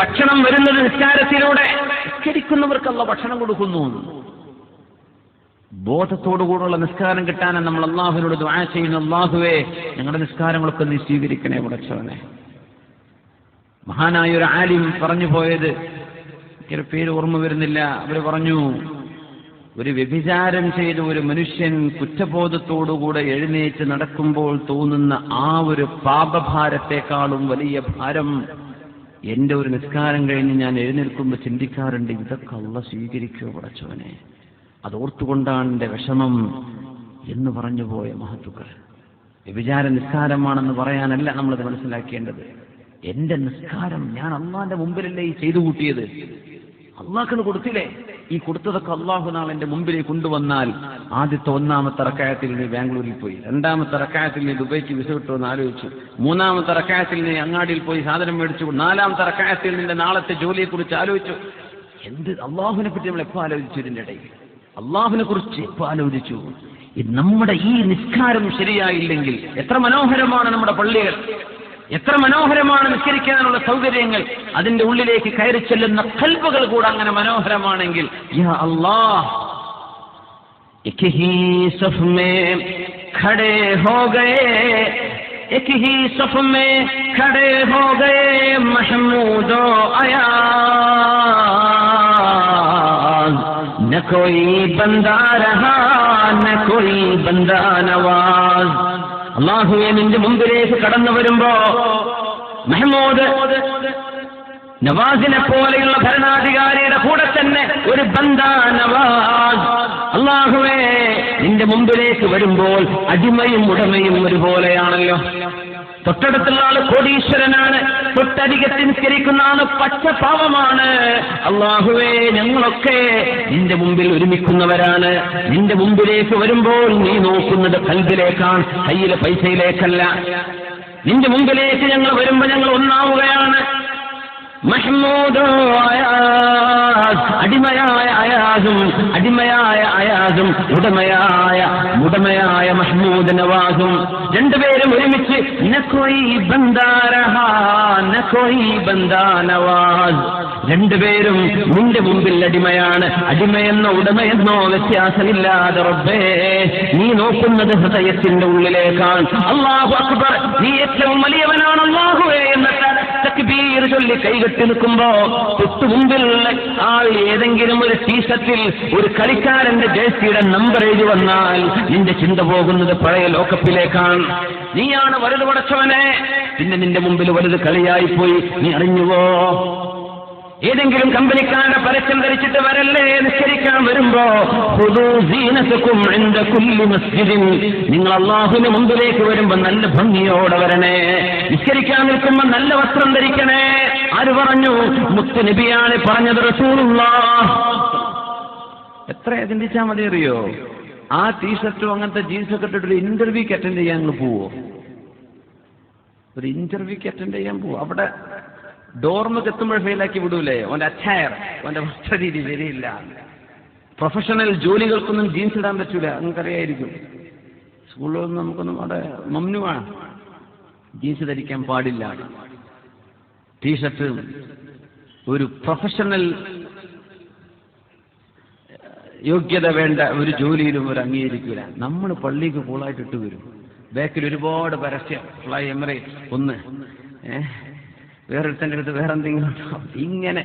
ഭക്ഷണം വരുന്നത് നിസ്കാരത്തിലൂടെ. നിസ്കരിക്കുന്നവർക്ക് അല്ല ഭക്ഷണം കൊടുക്കുന്നു. ബോധത്തോടുകൂടുള്ള നിസ്കാരം കിട്ടാനാണ് നമ്മൾ അള്ളാഹുവിനോട് ദ്വാ ചെയ്യുന്ന അള്ളാഹുവേ ഞങ്ങളുടെ നിസ്കാരങ്ങളൊക്കെ നീ സ്വീകരിക്കണേ ഉടച്ചവനെ മഹാനായ ഒരു ആലിം പറഞ്ഞു പോയത്. പേര് ഓർമ്മ വരുന്നില്ല. അവർ പറഞ്ഞു ഒരു വ്യഭിചാരം ചെയ്ത ഒരു മനുഷ്യൻ കുറ്റബോധത്തോടുകൂടെ എഴുന്നേറ്റ് നടക്കുമ്പോൾ തോന്നുന്ന ആ ഒരു പാപഭാരത്തെക്കാളും വലിയ ഭാരം എന്റെ ഒരു നിസ്കാരം കഴിഞ്ഞ് ഞാൻ എഴുന്നേൽക്കുമ്പോൾ ചിന്തിക്കാറുണ്ട് ഇതൊക്കെ അള്ള സ്വീകരിക്കുക പടച്ചവനെ? അതോർത്തുകൊണ്ടാണ് എന്റെ വിഷമം എന്ന് പറഞ്ഞു പോയ മഹത്തുക്കൾ. വ്യഭിചാര നിസ്കാരമാണെന്ന് പറയാനല്ല നമ്മളത് മനസ്സിലാക്കേണ്ടത്. എന്റെ നിസ്കാരം ഞാൻ അള്ളാന്റെ മുമ്പിലല്ലേ ഈ ചെയ്തു കൂട്ടിയത്? അള്ളാക്കത് കൊടുത്തില്ലേ? ഈ കൊടുത്തതൊക്കെ അള്ളാഹു നാൾ എന്റെ മുമ്പിലേക്ക് കൊണ്ടുവന്നാൽ ആദ്യത്തെ ഒന്നാമത്തെ റക്കായത്തിൽ നീ ബാംഗ്ലൂരിൽ പോയി. രണ്ടാമത്തെ റക്കായത്തിൽ നീ ദുബൈക്ക് വിസ കിട്ടുമെന്ന് ആലോചിച്ചു. മൂന്നാമത്തെ റക്കായത്തിൽ നീ അങ്ങാടിയിൽ പോയി സാധനം മേടിച്ചു. നാലാമത്തെ റക്കായത്തിൽ നിന്റെ നാളത്തെ ജോലിയെക്കുറിച്ച് ആലോചിച്ചു. എന്ത് അള്ളാഹുവിനെ പറ്റി നമ്മൾ എപ്പോ ആലോചിച്ചു ഇതിന്റെ ഇടയിൽ? അള്ളാഹുവിനെ കുറിച്ച് എപ്പോ ആലോചിച്ചു? നമ്മുടെ ഈ നിസ്കാരം ശരിയായില്ലെങ്കിൽ എത്ര മനോഹരമാണ് നമ്മുടെ പള്ളികൾ. എത്ര മനോഹരമാണ് നിസ്കരിക്കാനുള്ള സൗകര്യങ്ങൾ അതിന്റെ ഉള്ളിലേക്ക് കയറി ചെല്ലുന്ന കൽബുകൾ കൂടെ അങ്ങനെ മനോഹരമാണെങ്കിൽ യാ അല്ലാഹ് एक ही सफ में खड़े हो गए एक ही सफ में खड़े हो गए महमूदो अयाज न कोई बंदा रहा न कोई बंदा नवाज അള്ളാഹുവെ നിന്റെ മുമ്പിലേക്ക് കടന്നു വരുമ്പോ മെഹമ്മൂദ് നവാസിനെ പോലെയുള്ള ഭരണാധികാരിയുടെ കൂടെ തന്നെ ഒരു ബന്ധാ നവാസ്. അള്ളാഹുവേ നിന്റെ മുമ്പിലേക്ക് വരുമ്പോൾ അടിമയും ഉടമയും ഒരുപോലെയാണല്ലോ. തൊട്ടടുത്തുള്ള ആൾ കോടീശ്വരനാണ്. തൊട്ടരികത്ത് പച്ച പാവമാണ് അള്ളാഹുവേ ഞങ്ങളൊക്കെ നിന്റെ മുമ്പിൽ ഒരുമിക്കുന്നവരാണ്. നിന്റെ മുമ്പിലേക്ക് വരുമ്പോൾ നീ നോക്കുന്നത് കൽബിലേക്കാണ് കയ്യിലെ പൈസയിലേക്കല്ല. നിന്റെ മുമ്പിലേക്ക് ഞങ്ങൾ വരുമ്പോൾ ഞങ്ങൾ ഒന്നാവുകയാണ്. മഹ്മൂദോ അയാസ് അടിമയായ അയാസും അടിമയായ അയാസും ഉടമയായ ഉടമയായ മഹ്മൂദ് നവാസും രണ്ടുപേരും ഒരുമിച്ച് നക്കോയി ബന്ദാരഹോയി നക്കോയി ബന്ദാ നവാസ് രണ്ടുപേരും നിന്റെ മുമ്പിൽ അടിമയാണ് അടിമയെന്നോ ഉടമയെന്നോ വ്യത്യാസമില്ലാതെ റബ്ബേ നീ നോക്കുന്നത് ഹൃദയത്തിന്റെ ഉള്ളിലേക്കാണ്. അള്ളാഹു അക്ബർ നീ ഏറ്റവും വലിയവനാണ് എന്നിട്ട് തക്ബീർ ചൊല്ലി കൈകെട്ടി നിൽക്കുമ്പോ തൊട്ടു മുമ്പിൽ ആൾ ഏതെങ്കിലും ഒരു ടീഷർട്ടിൽ ഒരു കളിക്കാരന്റെ ജേഴ്സിയുടെ നമ്പർ എഴുതി വന്നാൽ നിന്റെ ചിന്ത പോകുന്നത് പഴയ ലോകപ്പിലേക്കാണ് നീയാണ് വലുത് പടച്ചവനെ. പിന്നെ നിന്റെ മുമ്പിൽ വലുത് കളിയായി പോയി നീ അറിഞ്ഞുവോ? ഏതെങ്കിലും കമ്പനിക്കാരുടെ പരസ്യം ധരിച്ചിട്ട് വരല്ലേ നിസ്കരിക്കാൻ വരുമ്പോ മസ്ജിദിൻ. നിങ്ങൾ അള്ളാഹുവിന് മുമ്പിലേക്ക് വരുമ്പോ നല്ല ഭംഗിയോടെ വരണേ. നിസ്കരിക്കാൻ നിൽക്കുമ്പോ നല്ല വസ്ത്രം ധരിക്കണേ. ആര് പറഞ്ഞു? മുത്ത് നബിയാണ് പറഞ്ഞത് റസൂലുള്ള എത്ര ചിന്തിച്ചാ മതി അറിയോ? ആ ടീഷർട്ടും അങ്ങനത്തെ ജീൻസ് ഒക്കെ ഇട്ടിട്ട് ഇന്റർവ്യൂക്ക് അറ്റൻഡ് ചെയ്യാൻ പോവോ? ഒരു ഇന്റർവ്യൂക്ക് അറ്റൻഡ് ചെയ്യാൻ പോവോ? അവിടെ ഡോർമക്ക് എത്തുമ്പോൾ ഫെയിലാക്കി വിടൂലേ? അവന്റെ അച്ഛായർ അവന്റെ വസ്ത്രരീതി ശരിയില്ല. പ്രൊഫഷണൽ ജോലികൾക്കൊന്നും ജീൻസ് ഇടാൻ പറ്റൂല. നിങ്ങൾക്കറിയായിരിക്കും. സ്കൂളിലൊന്നും നമുക്കൊന്നും അവിടെ മമ്നുവാണ്. ജീൻസ് ധരിക്കാൻ പാടില്ല. ടീഷർട്ട് ഒരു പ്രൊഫഷണൽ യോഗ്യത വേണ്ട ഒരു ജോലിയിലും ഒരു അംഗീകരിക്കില്ല നമ്മൾ പള്ളിക്ക് കൂളായിട്ട് ഇട്ട് വരും. ബാക്കിൽ ഒരുപാട് പരസ്യം. ഫ്ലൈ എമറേ ഒന്ന്. ഏഹ് വേറൊരുത്തന്റെ അടുത്ത് വേറെ എന്തെങ്കിലും? ഇങ്ങനെ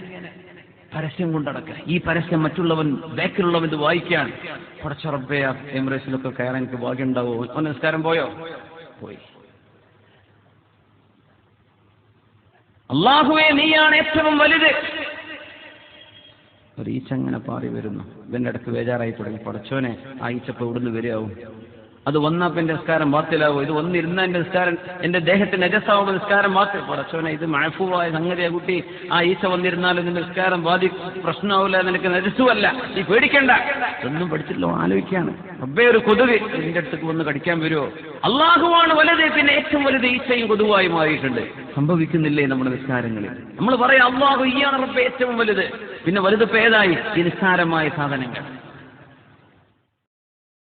പരസ്യം കൊണ്ടടക്കുക ഈ പരസ്യം മറ്റുള്ളവൻ ബാക്കിലുള്ളവൻ ഇത് വായിക്കാൻ. കുറച്ച് റബ്ബേ എമിറേറ്റ്സിലൊക്കെ കയറാൻ എനിക്ക് ഭാഗ്യം ഉണ്ടാവുമോ നമസ്കാരം പോയോ? പോയി. അള്ളാഹുവേ നീയാണ് ഏറ്റവും വലുത്. ഒരു ഈച്ച അങ്ങനെ പാറി വരുന്നു. ഇതിന്റെ ഇടയ്ക്ക് ബേജാറായി തുടങ്ങി. പടച്ചോനെ ആ ഈച്ചപ്പോ ഇവിടുന്ന് വരികയാവും? അത് വന്നപ്പോ എന്റെ നിസ്കാരം ബാത്തിലാവും? ഇത് വന്നിരുന്ന എന്റെ നിസ്കാരം എന്റെ ദേഹത്തിന് നജസാവുമ്പോൾ നിസ്കാരം ബാത്തി പടച്ചോനെ ഇത് മഴഫുവായ സംഗതിയ കുട്ടി. ആ ഈശ വന്നിരുന്നാലും നിന്റെ നിസ്കാരം ബാധി പ്രശ്നമാവില്ല നിനക്ക് നജസ്സുമല്ല നീ പേടിക്കണ്ട. ഒന്നും പഠിച്ചില്ലോ ആലോചിക്കാണ് റബ്ബേ ഒരു കൊതുക് നിന്റെ അടുത്തേക്ക് വന്ന് കടിക്കാൻ വരുമോ അള്ളാഹുവാണ് വലുത് പിന്നെ ഏറ്റവും വലുത് ഈശയും കൊതുവായി മാറിയിട്ടുണ്ട്. സംഭവിക്കുന്നില്ലേ നമ്മുടെ നിസ്കാരങ്ങളിൽ നമ്മൾ പറയാം അള്ളാഹു ഈയാണ് റബ്ബെ ഏറ്റവും വലുത്. പിന്നെ വലുത് പേതായി ഈ സാധനങ്ങൾ.